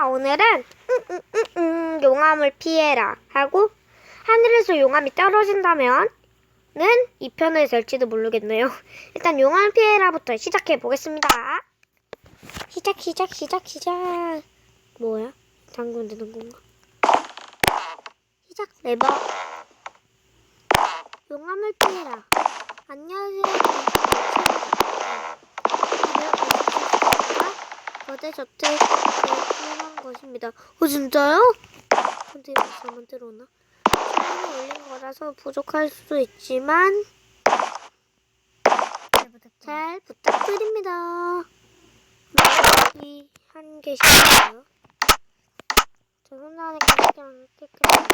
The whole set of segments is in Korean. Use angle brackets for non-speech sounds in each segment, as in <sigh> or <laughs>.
아, 오늘은 음, 음, 음, 음, 용암을 피해라 하고 하늘에서 용암이 떨어진다면 는 2편을 될지도 모르겠네요. <laughs> 일단 용암 피해라부터 시작해 보겠습니다. 시작 시작 시작 시작 뭐야? 당근 되는 건가? 시작 레버 용암을 피해라. 안녕하세요. 거대 저택 필요한 것입니다. 어 진짜요? 근데 이거 잘못 들어오나? 처음에 올린 거라서 부족할 수도 있지만 잘 부탁드립니다. 여기 한 개씩이요. 저 혼자 하니까 그냥 깨끗해.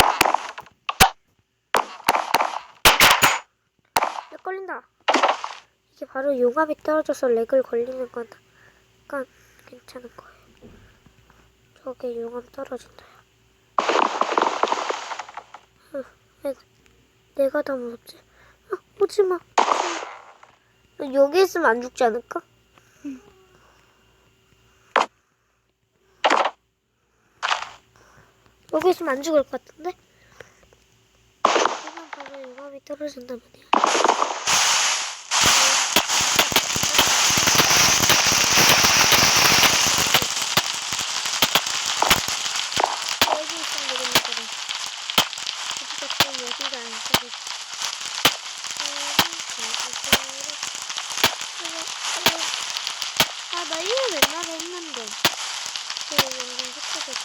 렉 걸린다. 이게 바로 용암이 떨어져서 렉을 걸리는 거니까 괜찮은 거예요. 저게 용암 떨어진다. 어, 왜, 내가 다 무섭지? 아, 오지 마. 여기 있으면 안 죽지 않을까? 여기 있으면 안 죽을 것 같은데? 그냥 바로 용암이 떨어진단 말이야. 여기 있으면 되겠네, 그래. 여기가 좀 여기가 안 떨어져. 아, 나 이거 옛날에 했는데. 그 영상 삭제됐어.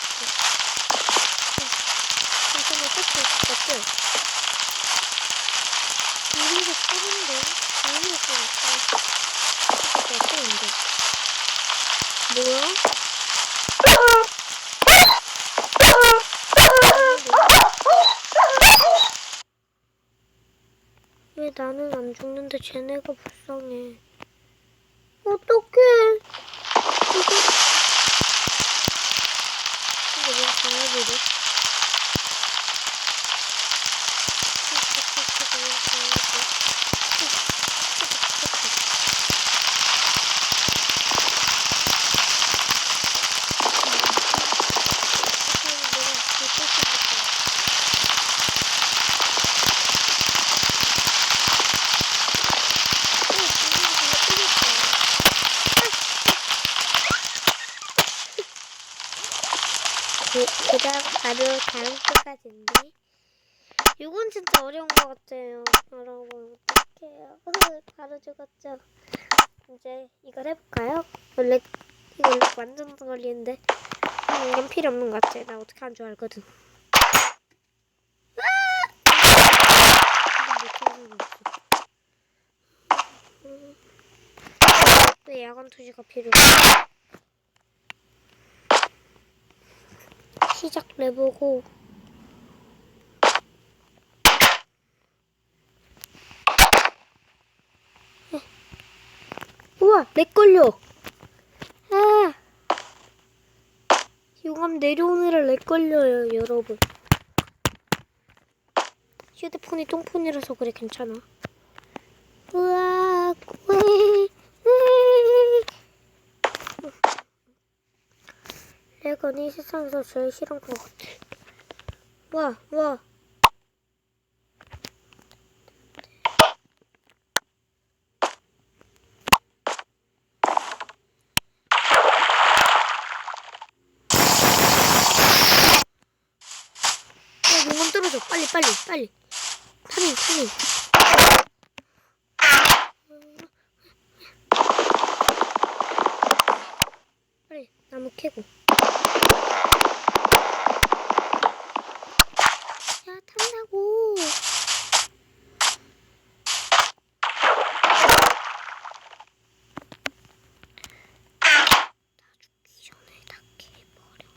잠깐만 삭제 있었지? 우리가 쓰는데? 우리가 쓰니까. 삭제 됐는데. 왜 나는 안 죽는데 쟤네가 불쌍해. 어떡해. 이거. 이거 왜 강아지래? 그, 그 다음 바로 다음 끝까지인데. 이건 진짜 어려운 것 같아요. 여러분 어떡해요. <laughs> 바로 죽었죠. 이제 이걸 해볼까요? 원래 이거 완전 걸리는데. 음, 이건 필요 없는 것 같아. 나 어떻게 하는 줄 알거든. 왜 야간 투시가 필요해 시작 내보고. 우와 렉 걸려. 아. 용암 내려오느라 렉 걸려요 여러분. 휴대폰이 똥폰이라서 그래 괜찮아 우와 왜 렉은 이 세상에서 제일 싫은 것 같아. 와, 와. 야, 용암 떨어져. 빨리, 빨리, 빨리. 파밍, 파밍. 빨리, 나무 캐고. 야, 탄다고. 다 죽기 전에 다 캐버려.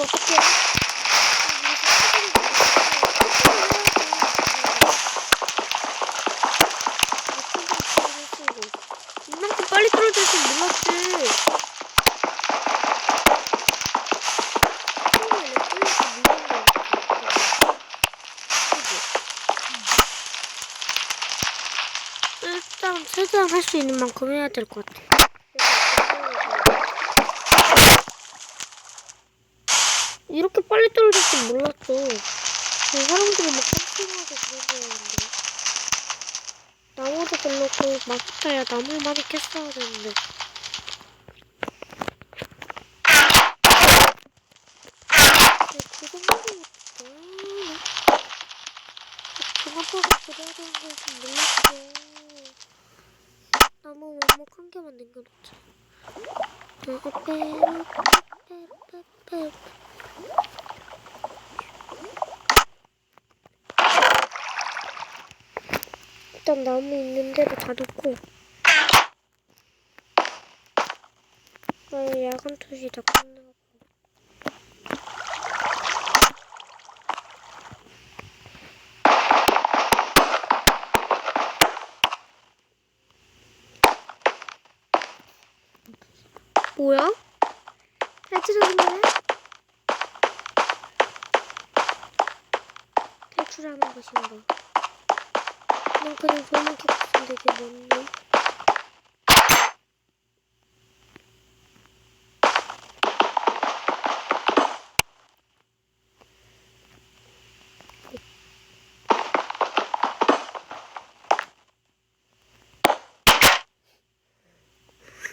어떡해? 이만큼 빨리 떨어질 줄 몰랐지. 처음에는 끌려서 밀린 거 같아. 그지? 일단 최대한 할 수 있는 만큼 해야 될 것 같아. 이렇게 빨리 떨어질 줄 몰랐어. 그 사람들이 막 깜찍하게 그러는데. 나무도 별로고 마스터야 나무 많이 캤어야 되는데. 그 정도는 종합하고 그려야 되는 걸좀 몰랐어. 한 개만 남겨놓자. 일단 나무 있는 대로 다 놓고 아, 야간 투시 다 끝나고 뭐야? 탈출하는 거야? 탈출하는 것인가? 난 그냥 돌만 있는데 이게 뭔데?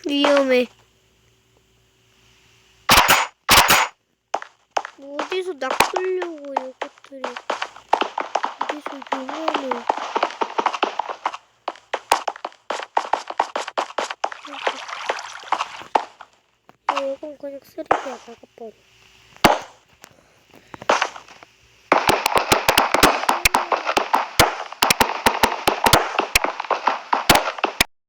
위험해. 뭐 어디서 낚으려고 이것들이 어디서 위험해. 아, 이건 그냥 쓰레기야, 나가버려.